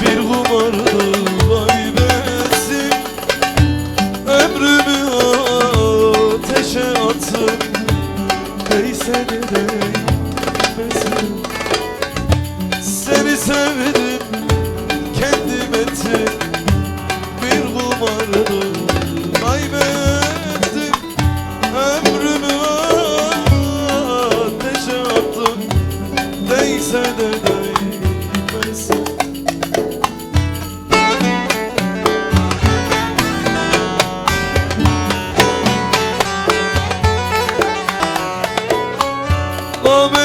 bir kumardı kaybetsin Ömrümü ateşe attım Ey seni de mesin Seni sevdim kendim ettim. Bir kumardı kaybettim. Ömrümü ateşe attım. Neyse de, de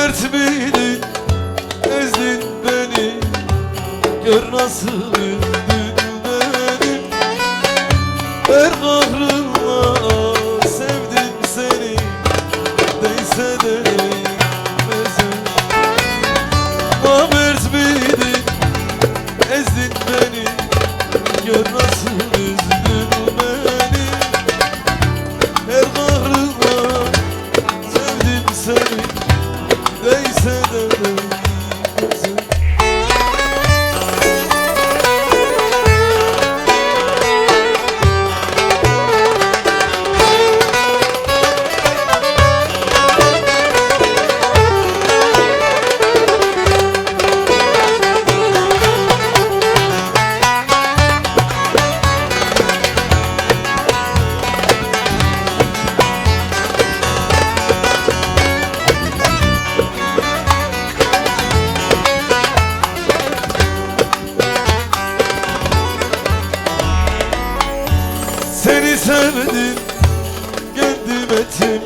Dert miydin, ezdin beni. Gör nasıl yüzüm sevdim kendim ettim.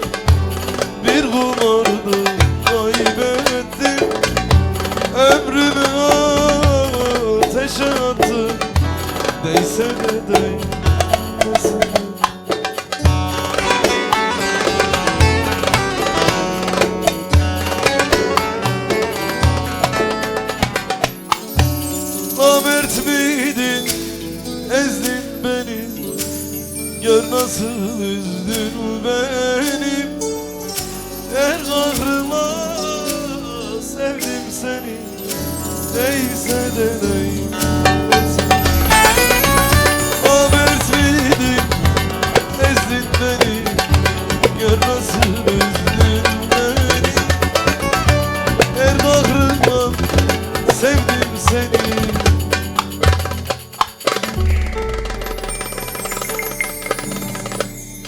Bir kumardı kaybettim. Ömrümü ateşe attım. Değse de değmesin nasıl üzdün beni? Her kahrıma sevdim seni. Değse de değmesin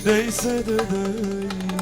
Değse de değmez